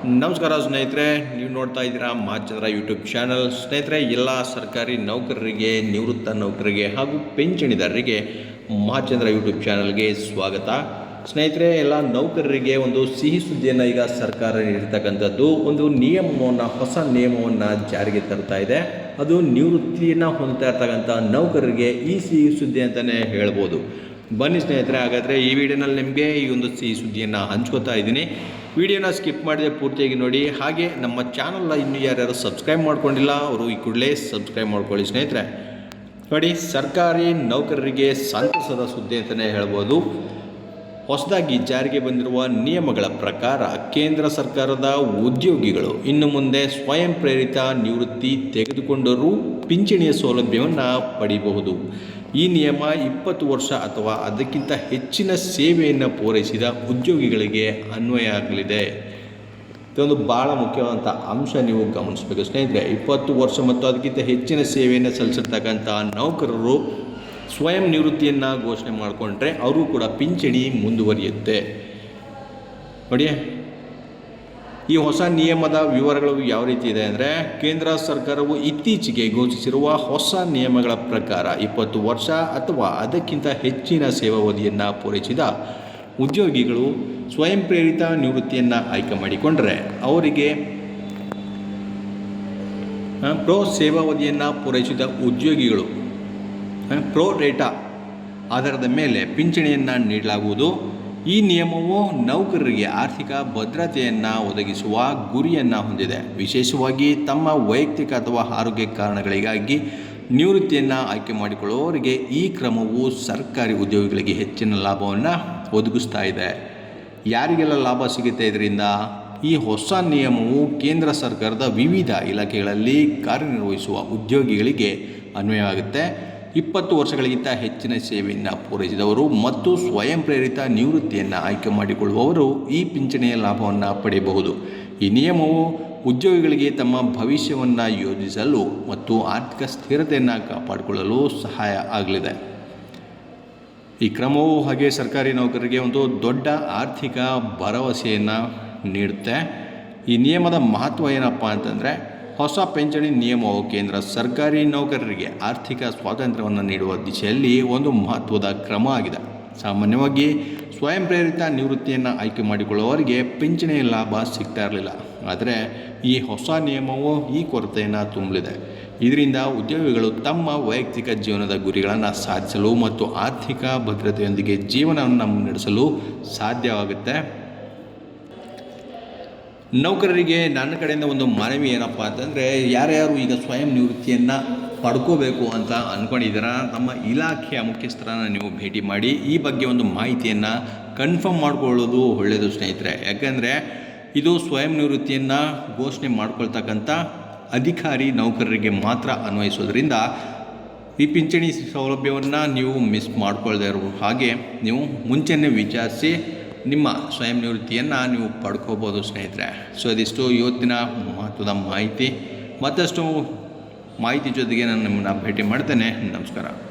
ನಮಸ್ಕಾರ ಸ್ನೇಹಿತರೆ, ನೀವು ನೋಡ್ತಾ ಇದ್ದೀರಾ ಮಾಚಂದ್ರ ಯೂಟ್ಯೂಬ್ ಚಾನಲ್ ಸ್ನೇಹಿತರೆ, ಎಲ್ಲ ಸರ್ಕಾರಿ ನೌಕರರಿಗೆ, ನಿವೃತ್ತ ನೌಕರರಿಗೆ ಹಾಗೂ ಪಿಂಚಣಿದಾರರಿಗೆ ಮಾಚಂದ್ರ ಯೂಟ್ಯೂಬ್ ಚಾನಲ್ಗೆ ಸ್ವಾಗತ. ಸ್ನೇಹಿತರೆ, ಎಲ್ಲ ನೌಕರರಿಗೆ ಒಂದು ಸಿಹಿ ಸುದ್ದಿಯನ್ನು ಈಗ ಸರ್ಕಾರ ನೀಡಿರ್ತಕ್ಕಂಥದ್ದು, ಒಂದು ನಿಯಮವನ್ನು, ಹೊಸ ನಿಯಮವನ್ನು ಜಾರಿಗೆ ತರ್ತಾ ಇದೆ. ಅದು ನಿವೃತ್ತಿಯನ್ನು ಹೊಂದ್ತಾ ಇರ್ತಕ್ಕಂಥ ನೌಕರರಿಗೆ ಈ ಸಿಹಿ ಸುದ್ದಿ ಅಂತಲೇ ಹೇಳ್ಬೋದು. ಬನ್ನಿ ಸ್ನೇಹಿತರೆ, ಹಾಗಾದರೆ ಈ ವಿಡಿಯೋನಲ್ಲಿ ನಿಮಗೆ ಈ ಒಂದು ಸಿಹಿ ಸುದ್ದಿಯನ್ನು ಹಂಚ್ಕೋತಾ ಇದ್ದೀನಿ. ವಿಡಿಯೋನ ಸ್ಕಿಪ್ ಮಾಡಿದೆ ಪೂರ್ತಿಯಾಗಿ ನೋಡಿ. ಹಾಗೆ ನಮ್ಮ ಚಾನಲ್ನ ಇನ್ನು ಯಾರ್ಯಾರು ಸಬ್ಸ್ಕ್ರೈಬ್ ಮಾಡ್ಕೊಂಡಿಲ್ಲ, ಅವರು ಈ ಕೂಡಲೇ ಸಬ್ಸ್ಕ್ರೈಬ್ ಮಾಡ್ಕೊಳ್ಳಿ ಸ್ನೇಹಿತರೆ. ನೋಡಿ, ಸರ್ಕಾರಿ ನೌಕರರಿಗೆ ಸಂತಸದ ಸುದ್ದಿ ಅಂತಲೇ ಹೇಳ್ಬೋದು. ಹೊಸದಾಗಿ ಜಾರಿಗೆ ಬಂದಿರುವ ನಿಯಮಗಳ ಪ್ರಕಾರ ಕೇಂದ್ರ ಸರ್ಕಾರದ ಉದ್ಯೋಗಿಗಳು ಇನ್ನು ಮುಂದೆ ಸ್ವಯಂ ಪ್ರೇರಿತ ನಿವೃತ್ತಿ ತೆಗೆದುಕೊಂಡರೂ ಪಿಂಚಣಿಯ ಸೌಲಭ್ಯವನ್ನು ಪಡೆಯಬಹುದು ಈ ನಿಯಮ ಇಪ್ಪತ್ತು ವರ್ಷ ಅಥವಾ ಅದಕ್ಕಿಂತ ಹೆಚ್ಚಿನ ಸೇವೆಯನ್ನು ಪೂರೈಸಿದ ಉದ್ಯೋಗಿಗಳಿಗೆ ಅನ್ವಯ ಆಗಲಿದೆ. ಇದೊಂದು ಭಾಳ ಮುಖ್ಯವಾದಂಥ ಅಂಶ ನೀವು ಗಮನಿಸಬೇಕು ಸ್ನೇಹಿತರೆ. ಇಪ್ಪತ್ತು ವರ್ಷ ಮತ್ತು ಅದಕ್ಕಿಂತ ಹೆಚ್ಚಿನ ಸೇವೆಯನ್ನು ಸಲ್ಲಿಸಿರ್ತಕ್ಕಂಥ ನೌಕರರು ಸ್ವಯಂ ನಿವೃತ್ತಿಯನ್ನು ಘೋಷಣೆ ಮಾಡಿಕೊಂಡ್ರೆ ಅವರು ಕೂಡ ಪಿಂಚಣಿ ಮುಂದುವರಿಯುತ್ತೆ. ನೋಡಿ ಈ ಹೊಸ ನಿಯಮದ ವಿವರಗಳು ಯಾವ ರೀತಿ ಇದೆ ಅಂದರೆ ಕೇಂದ್ರ ಸರ್ಕಾರವು ಇತ್ತೀಚೆಗೆ ಘೋಷಿಸಿರುವ ಹೊಸ ನಿಯಮಗಳ ಪ್ರಕಾರ ಇಪ್ಪತ್ತು ವರ್ಷ ಅಥವಾ ಅದಕ್ಕಿಂತ ಹೆಚ್ಚಿನ ಸೇವಾವಧಿಯನ್ನು ಪೂರೈಸಿದ ಉದ್ಯೋಗಿಗಳು ಸ್ವಯಂ ಪ್ರೇರಿತ ನಿವೃತ್ತಿಯನ್ನು ಆಯ್ಕೆ ಮಾಡಿಕೊಂಡರೆ ಅವರಿಗೆ ಪ್ರೋ ಸೇವಾವಧಿಯನ್ನು ಪೂರೈಸಿದ ಉದ್ಯೋಗಿಗಳು ಪ್ರೋ ರೇಟಾ ಆಧಾರದ ಮೇಲೆ ಪಿಂಚಣಿಯನ್ನು ನೀಡಲಾಗುವುದು. ಈ ನಿಯಮವು ನೌಕರರಿಗೆ ಆರ್ಥಿಕ ಭದ್ರತೆಯನ್ನು ಒದಗಿಸುವ ಗುರಿಯನ್ನು ಹೊಂದಿದೆ. ವಿಶೇಷವಾಗಿ ತಮ್ಮ ವೈಯಕ್ತಿಕ ಅಥವಾ ಆರೋಗ್ಯ ಕಾರಣಗಳಿಗಾಗಿ ನಿವೃತ್ತಿಯನ್ನು ಆಯ್ಕೆ ಮಾಡಿಕೊಳ್ಳುವವರಿಗೆ ಈ ಕ್ರಮವು ಸರ್ಕಾರಿ ಉದ್ಯೋಗಿಗಳಿಗೆ ಹೆಚ್ಚಿನ ಲಾಭವನ್ನು ಒದಗಿಸ್ತಾ ಇದೆ. ಯಾರಿಗೆಲ್ಲ ಲಾಭ ಸಿಗುತ್ತೆ ಇದರಿಂದ? ಈ ಹೊಸ ನಿಯಮವು ಕೇಂದ್ರ ಸರ್ಕಾರದ ವಿವಿಧ ಇಲಾಖೆಗಳಲ್ಲಿ ಕಾರ್ಯನಿರ್ವಹಿಸುವ ಉದ್ಯೋಗಿಗಳಿಗೆ ಅನ್ವಯವಾಗುತ್ತೆ. ಇಪ್ಪತ್ತು ವರ್ಷಗಳಿಗಿಂತ ಹೆಚ್ಚಿನ ಸೇವೆಯನ್ನು ಪೂರೈಸಿದವರು ಮತ್ತು ಸ್ವಯಂ ಪ್ರೇರಿತ ನಿವೃತ್ತಿಯನ್ನು ಆಯ್ಕೆ ಮಾಡಿಕೊಳ್ಳುವವರು ಈ ಪಿಂಚಣಿಯ ಲಾಭವನ್ನು ಪಡೆಯಬಹುದು. ಈ ನಿಯಮವು ಉದ್ಯೋಗಿಗಳಿಗೆ ತಮ್ಮ ಭವಿಷ್ಯವನ್ನು ಯೋಜಿಸಲು ಮತ್ತು ಆರ್ಥಿಕ ಸ್ಥಿರತೆಯನ್ನು ಕಾಪಾಡಿಕೊಳ್ಳಲು ಸಹಾಯ ಆಗಲಿದೆ. ಈ ಕ್ರಮವು ಹಾಗೆ ಸರ್ಕಾರಿ ನೌಕರರಿಗೆ ಒಂದು ದೊಡ್ಡ ಆರ್ಥಿಕ ಭರವಸೆಯನ್ನು ನೀಡುತ್ತೆ. ಈ ನಿಯಮದ ಮಹತ್ವ ಏನಪ್ಪ ಅಂತಂದರೆ ಹೊಸ ಪಿಂಚಣಿ ನಿಯಮವು ಕೇಂದ್ರ ಸರ್ಕಾರಿ ನೌಕರರಿಗೆ ಆರ್ಥಿಕ ಸ್ವಾತಂತ್ರ್ಯವನ್ನು ನೀಡುವ ದಿಶೆಯಲ್ಲಿ ಒಂದು ಮಹತ್ವದ ಕ್ರಮ ಆಗಿದೆ. ಸಾಮಾನ್ಯವಾಗಿ ಸ್ವಯಂ ಪ್ರೇರಿತ ನಿವೃತ್ತಿಯನ್ನು ಆಯ್ಕೆ ಮಾಡಿಕೊಳ್ಳುವವರಿಗೆ ಪಿಂಚಣಿಯ ಲಾಭ ಸಿಗ್ತಾ ಇರಲಿಲ್ಲ. ಆದರೆ ಈ ಹೊಸ ನಿಯಮವು ಈ ಕೊರತೆಯನ್ನು ತುಂಬಲಿದೆ. ಇದರಿಂದ ಉದ್ಯೋಗಿಗಳು ತಮ್ಮ ವೈಯಕ್ತಿಕ ಜೀವನದ ಗುರಿಗಳನ್ನು ಸಾಧಿಸಲು ಮತ್ತು ಆರ್ಥಿಕ ಭದ್ರತೆಯೊಂದಿಗೆ ಜೀವನವನ್ನು ನಡೆಸಲು ಸಾಧ್ಯವಾಗುತ್ತೆ. ನೌಕರರಿಗೆ ನನ್ನ ಕಡೆಯಿಂದ ಒಂದು ಮನವಿ ಏನಪ್ಪ ಅಂತಂದರೆ, ಯಾರ್ಯಾರು ಈಗ ಸ್ವಯಂ ನಿವೃತ್ತಿಯನ್ನು ಪಡ್ಕೋಬೇಕು ಅಂತ ಅಂದ್ಕೊಂಡಿದ್ದೀರಾ ನಮ್ಮ ಇಲಾಖೆಯ ಮುಖ್ಯಸ್ಥರನ್ನು ನೀವು ಭೇಟಿ ಮಾಡಿ, ಈ ಬಗ್ಗೆ ಒಂದು ಮಾಹಿತಿಯನ್ನು ಕನ್ಫರ್ಮ್ ಮಾಡ್ಕೊಳ್ಳೋದು ಒಳ್ಳೆಯದು ಸ್ನೇಹಿತರೆ. ಯಾಕಂದರೆ, ಇದು ಸ್ವಯಂ ನಿವೃತ್ತಿಯನ್ನು ಘೋಷಣೆ ಮಾಡ್ಕೊಳ್ತಕ್ಕಂಥ ಅಧಿಕಾರಿ ನೌಕರರಿಗೆ ಮಾತ್ರ ಅನ್ವಯಿಸೋದ್ರಿಂದ, ಈ ಪಿಂಚಣಿ ಸೌಲಭ್ಯವನ್ನು ನೀವು ಮಿಸ್ ಮಾಡ್ಕೊಳ್ದೇ ಇರೋ ಹಾಗೆ ನೀವು ಮುಂಚೆನೇ ವಿಚಾರಿಸಿ ನಿಮ್ಮ ಸ್ವಯಂ ನಿವೃತ್ತಿಯನ್ನು ನೀವು ಪಡ್ಕೋಬೋದು ಸ್ನೇಹಿತರೆ. ಸೊ ಅದಿಷ್ಟು ಇವತ್ತಿನ ಮಹತ್ವದ ಮಾಹಿತಿ. ಮತ್ತಷ್ಟು ಮಾಹಿತಿ ಜೊತೆಗೆ ನಾನು ನಿಮ್ಮನ್ನು ಭೇಟಿ ಮಾಡ್ತೇನೆ. ನಮಸ್ಕಾರ.